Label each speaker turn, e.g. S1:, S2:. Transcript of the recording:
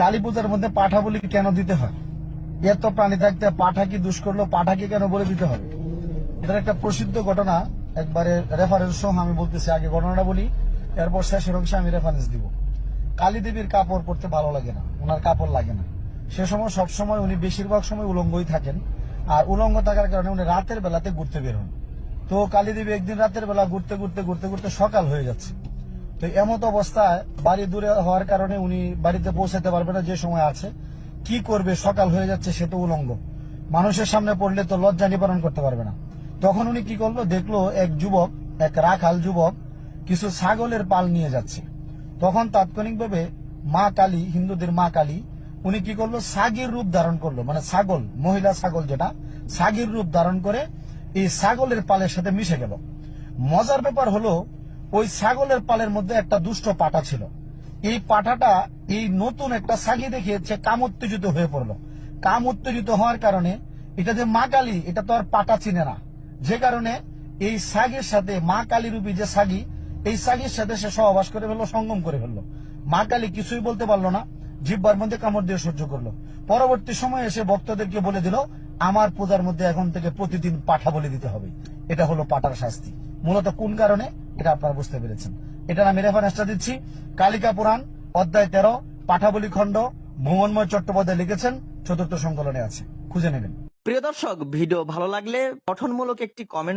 S1: কালী পূজার মধ্যে পাঠা বলি কেন দিতে হয়? এত প্রাণী থাকতে পাঠা কি দুষ করল পাঠাকে কেন বলে দিতে হবে? এটার একটা প্রসিদ্ধ ঘটনা, একবারে রেফারেন্স সহ আমি বলতেছি, আগে ঘটনাটা বলি, এরপর শেষের অংশে আমি রেফারেন্স দিব। কালী দেবীর কাপড় পরতে ভালো লাগে না, ওনার কাপড় লাগে না। সে সময় সবসময় উনি বেশিরভাগ সময় উলঙ্গই থাকেন, আর উলঙ্গ থাকার কারণে উনি রাতের বেলাতে ঘুরতে বের হন। তো কালী দেবী একদিন রাতের বেলা ঘুরতে ঘুরতে ঘুরতে ঘুরতে সকাল হয়ে যাচ্ছে। তো এমত অবস্থায় বাড়ি দূরে হওয়ার কারণে উনি বাড়িতে পৌঁছাতে পারবে না, যে সময় আছে। কি করবে, সকাল হয়ে যাচ্ছে, সে তো উলঙ্গ। মানুষের সামনে পড়লে তো লজ্জা নিবারণ করতে পারবে না। তখন উনি কি করল, দেখল এক যুবক, এক রাখাল যুবক, কিছু ছাগলের পাল নিয়ে যাচ্ছে। তখন তাৎক্ষণিকভাবে মা কালী, হিন্দুদের মা কালী, উনি কি করল, সাগির রূপ ধারণ করল। মানে ছাগল, মহিলা ছাগল যেটা, সাগির রূপ ধারণ করে এই ছাগলের পালের সাথে মিশে গেল। মজার ব্যাপার হলো ওই ছাগলের পালের মধ্যে একটা দুষ্ট পাটা ছিল। এই পাঠাটা এই নতুন একটা সাগি দেখে সে কাম উত্তেজিত হয়ে পড়ল। কাম উত্তেজিত হওয়ার কারণে এটা যে মা কালী, এটা তো আর পাটা চিনে না। যে কারণে এই সাগের সাথে, মা কালী রূপী যে সাগি, এই সাগির সাথে সে সহবাস করে ফেলল, সঙ্গম করে ফেলল। মা কালী কিছুই বলতে পারল না, জিব্বার মধ্যে কামড় দিয়ে সহ্য করল। পরবর্তী সময়ে এসে ভক্তদেরকে বলে দিল, আমার পূজার মধ্যে এখন থেকে প্রতিদিন পাঠা বলে দিতে হবে। এটা হলো পাটার শাস্তি। মূলত কোন কারণে, এটা আপনারা বুঝতে পেরেছেন। এটার আমি রেফারেন্সটা দিচ্ছি। কালিকা পুরাণ, অধ্যায় তেরো, পাঠাবলী খণ্ড ভুবনময় চট্টোপাধ্যায় লিখেছেন, চতুর্থ সংকলনে আছে। খুঁজে নেবেন।
S2: প্রিয় দর্শক, ভিডিও ভালো লাগলে গঠনমূলক একটি কমেন্ট